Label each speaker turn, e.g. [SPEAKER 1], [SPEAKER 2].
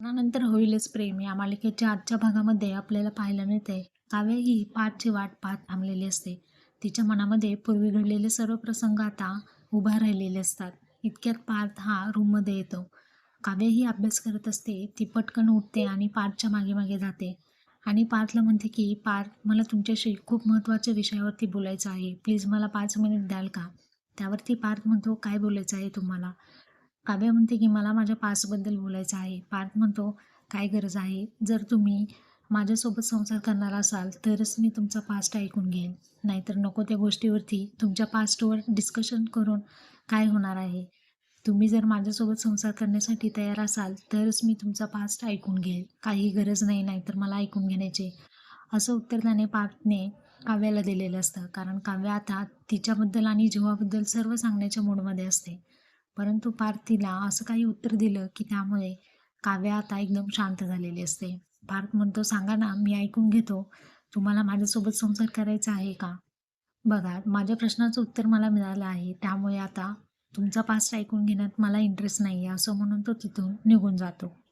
[SPEAKER 1] लग्नानंतर होईलच प्रेम. या मालिकेच्या आजच्या भागामध्ये आपल्याला पाहायला मिळते काव्य ही पाठची वाट पाहत थांबलेली असते. तिच्या मनामध्ये पूर्वी घडलेले सर्व प्रसंग आता उभा राहिलेले असतात. इतक्यात पार्थ हा रूममध्ये येतो. काव्य ही अभ्यास करत असते ती पटकन उठते आणि पार्थच्या मागे मागे जाते. आणि पार्थला म्हणते की पार्थ मला तुमच्याशी खूप महत्त्वाच्या विषयावरती बोलायचं आहे. प्लीज मला पाच मिनिट द्याल का? त्यावरती पार्थ म्हणतो काय बोलायचं आहे तुम्हाला? काव्य म्हणते की मला माझ्या पासबद्दल बोलायचं आहे. पार्थ म्हणतो काय गरज आहे? जर तुम्ही माझ्यासोबत संसार करणार असाल तरच मी तुमचा पास्ट ऐकून घेईन. नाहीतर नको त्या गोष्टीवरती तुमच्या पास्टवर डिस्कशन करून काय होणार आहे. तुम्ही जर माझ्यासोबत संसार करण्यासाठी तयार असाल तरच मी तुमचा पास्ट ऐकून घेईल काही गरज नाही नाहीतर मला ऐकून घेण्याची. असं उत्तर त्याने पार्थने काव्याला दिलेलं असतं. कारण काव्य आता तिच्याबद्दल आणि जीवाबद्दल सर्व सांगण्याच्या मूडमध्ये असते. परंतु पार्थीला असं काही उत्तर दिलं की त्यामुळे काव्य आता एकदम शांत झालेली असते. पार्थ म्हणतो सांगा ना मी ऐकून घेतो. तुम्हाला माझ्यासोबत संसार करायचा आहे का? बघा माझ्या प्रश्नाचं उत्तर मला मिळालं आहे. त्यामुळे आता तुमचा पास्ट ऐकून घेण्यात मला इंटरेस्ट नाही आहे असं म्हणून तो तिथून निघून जातो.